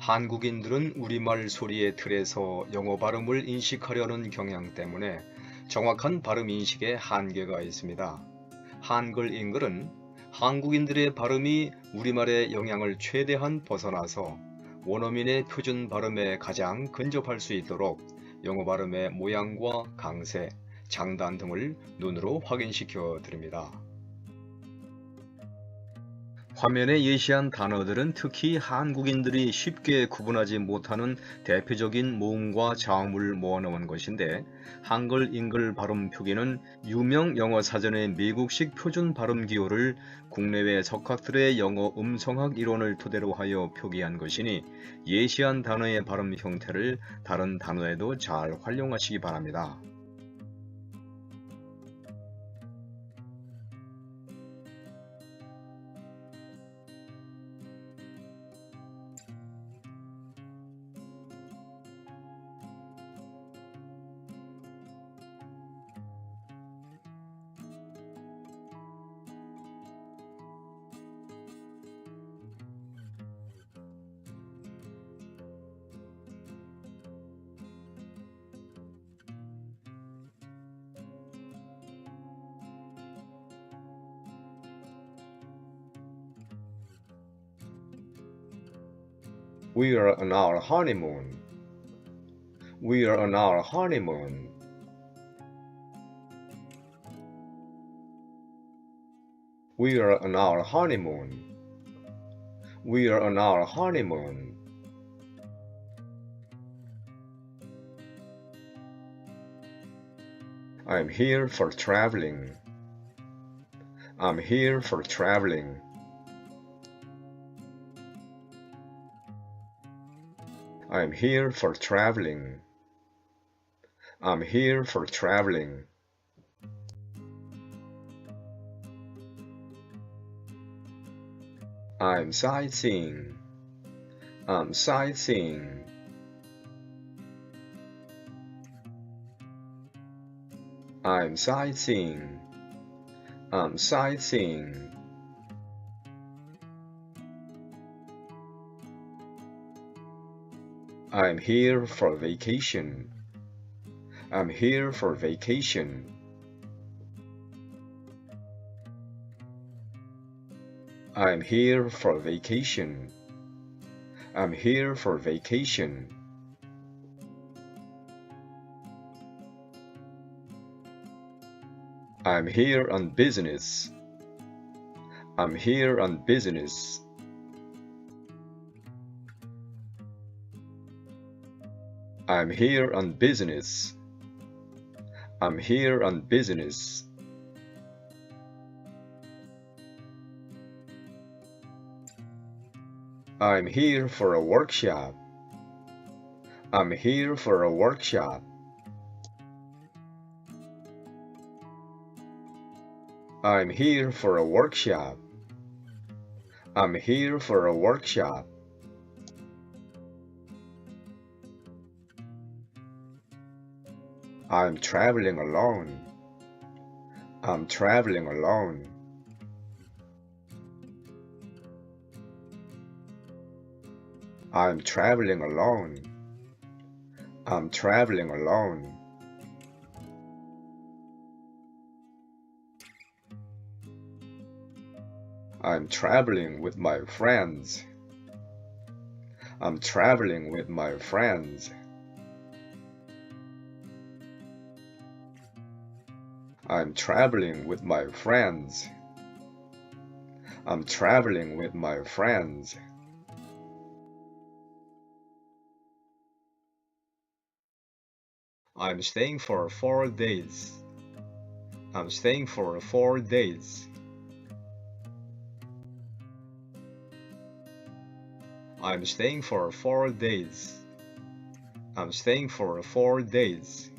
한국인들은 우리말 소리의 틀에서 영어 발음을 인식하려는 경향 때문에 정확한 발음 인식에 한계가 있습니다. 한글 잉글은 한국인들의 발음이 우리말의 영향을 최대한 벗어나서 원어민의 표준 발음에 가장 근접할 수 있도록 영어 발음의 모양과 강세, 장단 등을 눈으로 확인시켜 드립니다. 화면에 예시한 단어들은 특히 한국인들이 쉽게 구분하지 못하는 대표적인 모음과 자음을 모아놓은 것인데 한글 잉글 발음 표기는 유명 영어 사전의 미국식 표준 발음 기호를 국내외 석학들의 영어 음성학 이론을 토대로 하여 표기한 것이니 예시한 단어의 발음 형태를 다른 단어에도 잘 활용하시기 바랍니다. We are on our honeymoon. We are on our honeymoon. We are on our honeymoon. We are on our honeymoon. I'm here for traveling. I'm here for traveling. I'm here for traveling. I'm here for traveling. I'm sightseeing. I'm sightseeing. I'm sightseeing. I'm sightseeing. I'm here for vacation. I'm here for vacation. I'm here for vacation. I'm here for vacation. I'm here on business. I'm here on business. I'm here on business. I'm here on business. I'm here for a workshop. I'm here for a workshop. I'm here for a workshop. I'm here for a workshop. I'm traveling alone. I'm traveling alone. I'm traveling alone. I'm traveling alone. I'm traveling with my friends. I'm traveling with my friends. I'm traveling with my friends. I'm traveling with my friends. I'm staying for four days. I'm staying for four days. I'm staying for four days. I'm staying for four days.